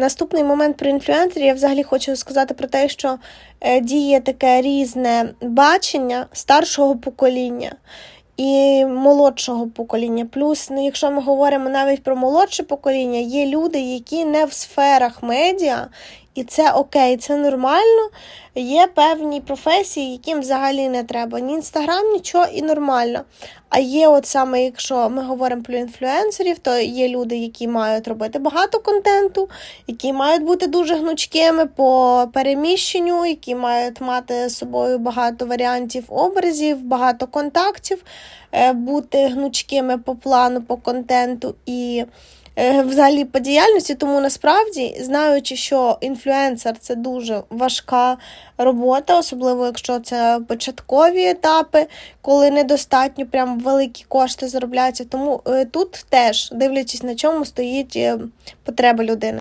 Наступний момент про інфлюенсерів я взагалі хочу сказати про те, що е, діє таке різне бачення старшого покоління і молодшого покоління. Плюс, ну, якщо ми говоримо навіть про молодше покоління, є люди, які не в сферах медіа, і це окей, це нормально. Є певні професії, яким взагалі не треба ні інстаграм, нічого і нормально. А є, от саме, якщо ми говоримо про інфлюенсерів, то є люди, які мають робити багато контенту, які мають бути дуже гнучкими по переміщенню, які мають мати з собою багато варіантів образів, багато контактів, е, бути гнучкими по плану, по контенту і взагалі по діяльності. Тому насправді, знаючи, що інфлюенсер це дуже важка робота, особливо якщо це початкові етапи, коли недостатньо прям великі кошти заробляються. Тому е, тут теж дивлячись на чому стоїть е, потреба людини.